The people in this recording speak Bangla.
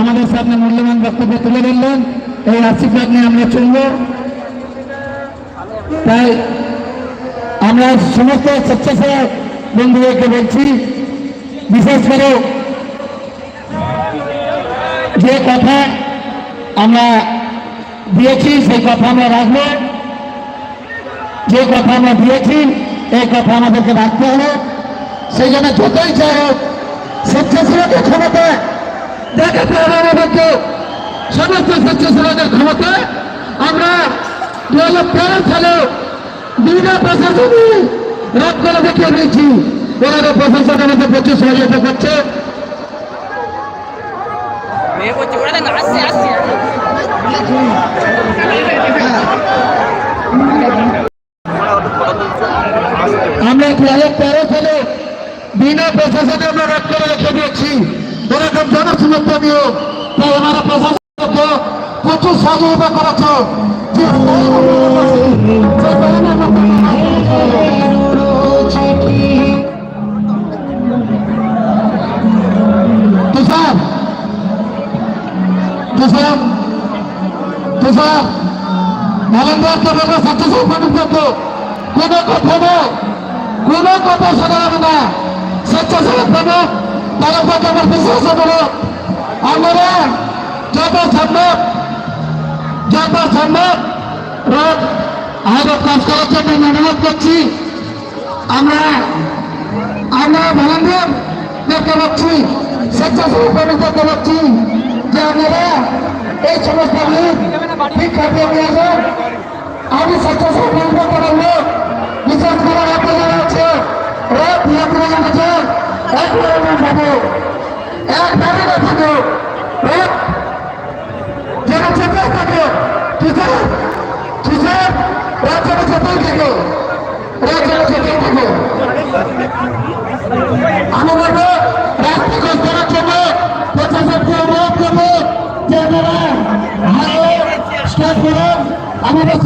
আমাদের সামনে মূল্যবান বক্তব্য তুলে ধরলেন। এই আশীর্বাদ নিয়ে আমরা চলব। তাই আমরা সমস্ত স্বেচ্ছাসেবক বন্ধুদেরকে বলছি, বিশেষ করে যে কথা আমরা দিয়েছি, সেই কথা আমরা রাখব। যে কথা আমরা দিয়েছি, এই কথা আমাদেরকে রাখতে হবে। সেই জন্য যতই চাই হোক, স্বেচ্ছাসেবকের ক্ষমতা হবে আমাদেরকে সমস্ত স্বেচ্ছাসেবকের ক্ষমতা আমরা দু হাজার তেরো সালে বিনা প্রশাসনে রাত করে দেখিয়ে দিয়েছি। ওনারা প্রশাসন আমাদের প্রচুর সহযোগিতা করছে। আমরা দু হাজার তেরো সালে বিনা প্রশাসনে আমরা রাত করে রেখে দিয়েছি। এরকম জনসমর্থনীয় তাই ওনারা প্রশাসনকে প্রচুর সহযোগিতা করেছে। তুষার তুষার তুষার। নরেন্দ্রকে বলব সত্যি মানুষকে কোনো কথা না, কোনো কথা শোনা যাবে না। স্বেচ্ছাসেবক তারা পাকে আমার বিশ্বাস করো। আমরা যত সম্ভব যত সম্ভব রোগ আহত কাজ করার জন্য অনুরোধ করছি। আমরা আমরা ভলান্টিয়ার দেখতে পাচ্ছি স্বেচ্ছাসেবক দেখতে পাচ্ছি যে আপনারা এই সমস্ত লোক শিক্ষার্থী নিয়ে আসুন। আমি স্বেচ্ছাসেবক বন্ধ করাবো বিশেষ করে রাতে যারা আছে রাত নিয়ন্ত্রণ আছে ধরনের পাবো এক ধরনের থাকো যেন চেতাই থাকে কিসের রাত যেন চেতাই থাকে রাত যেন চেতাই থাকে আমি বলব রাস্তা কাজ করার জন্য করুন আমাদের